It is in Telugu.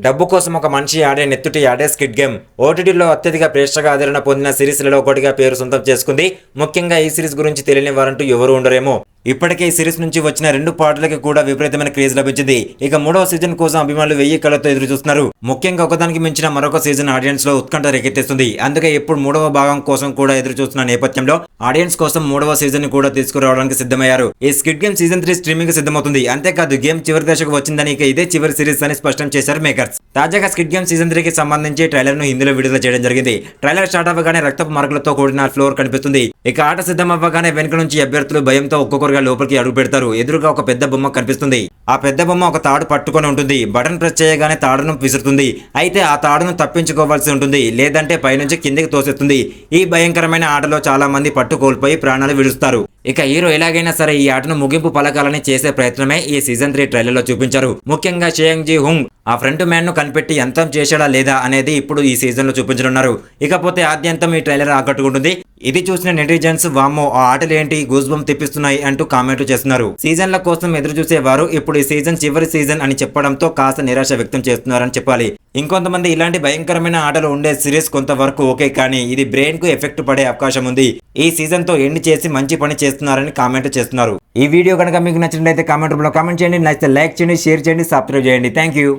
డబ్బు కోసం ఒక మనిషి ఆడే నెత్తుటి ఆడే స్కిడ్ గేమ్. ఓటీటీలో అత్యధిక ప్రేక్షక ఆదరణ పొందిన సిరీస్లలో ఒకటిగా పేరు సొంతం చేసుకుంది. ముఖ్యంగా ఈ సిరీస్ గురించి తెలియని వారంటూ ఎవరు ఉండరేమో. ఇప్పటికే ఈ సిరీస్ నుంచి వచ్చిన రెండు పాటలకి కూడా విపరీతమైన క్రేజ్ లభించింది. ఇక మూడవ సీజన్ కోసం అభిమానులు వెయ్యి కళ్ళతో ఎదురు చూస్తున్నారు. ముఖ్యంగా ఒకదానికి మించిన మరొక సీజన్ ఆడియన్స్లో ఉత్కంఠ రేకెత్తిస్తుంది. అందుకే ఇప్పుడు మూడవ భాగం కోసం కూడా ఎదురు చూస్తున్న నేపథ్యంలో ఆడియన్స్ కోసం మూడవ సీజన్ కూడా తీసుకురావడానికి సిద్ధమయ్యారు. ఈ squid game season three streaming సిద్ధమవుతుంది. అంతేకాదు గేమ్ చివరి దశకు వచ్చిందని ఇక ఇదే చివరి సిరీస్ అని స్పష్టం చేశారు మేకర్స్ తాజాగా స్కిడ్ గేమ్ సీజన్ త్రీకి సంబంధించి ట్రైలర్ను హిందీలో విడుదల చేయడం జరిగింది. ట్రైలర్ స్టార్ట్ అవ్వగానే రక్తపు మరకలతో కూడిన ఫ్లోర్ కనిపిస్తుంది. ఇక ఆట సిద్ధం అవ్వగానే వెనుక నుంచి అభ్యర్థులు భయంతో ఒక్కొక్కరు ఒక్కొక్కరుగా లోపలికి అడుగు పెడతారు. ఎదురుగా ఒక పెద్ద బొమ్మ కనిపిస్తుంది. ఆ పెద్ద బొమ్మ ఒక తాడు పట్టుకొని ఉంటుంది. బటన్ ప్రెస్ చేయగానే తాడును విసురుతుంది. అయితే ఆ తాడును తప్పించుకోవాల్సి ఉంటుంది. లేదంటే పైనుంచి కిందికి తోసేస్తుంది. ఈ భయంకరమైన ఆటలో చాలా మంది పట్టు కోల్పోయి ప్రాణాలు విడుస్తారు. ఇక హీరో ఎలాగైనా సరే ఈ ఆటను ముగింపు పలకాలని చేసే ప్రయత్నమే ఈ సీజన్ త్రీ ట్రైలర్లో చూపించారు. ముఖ్యంగా షేయంగ్ జీ హుంగ్ ఆ ఫ్రంట్ మ్యాన్ను కనిపెట్టి అంతం చేశాడా లేదా అనేది ఇప్పుడు ఈ సీజన్లో చూపించనున్నారు. ఇకపోతే ఆద్యంతం ఈ ట్రైలర్ ఆకట్టుకుంటుంది. ఇది చూసిన నెటిజన్స్ వామ్మో ఆ ఆటలు ఏంటి తెప్పిస్తున్నాయి అంటూ కామెంట్లు చేస్తున్నారు. సీజన్ల కోసం ఎదురు చూసేవారు ఇప్పుడు ఈ సీజన్ చివరి సీజన్ అని చెప్పడంతో కాస్త నిరాశ వ్యక్తం చేస్తున్నారని చెప్పాలి. ఇంకొంతమంది ఇలాంటి భయంకరమైన ఆటలు ఉండే సిరీస్ కొంతవరకు ఓకే కానీ ఇది బ్రెయిన్కు ఎఫెక్ట్ పడే అవకాశం ఉంది. ఈ సీజన్తో ఎండ్ చేసి మంచి పని చేస్తున్నారని కామెంట్ చేస్తున్నారు. ఈ వీడియో కనుక మీకు నచ్చినట్లయితే కామెంట్ రూపంలో కామెంట్ చేయండి. నచ్చితే లైక్ చేయండి షేర్ చేయండి సబ్స్క్రైబ్ చేయండి. Thank you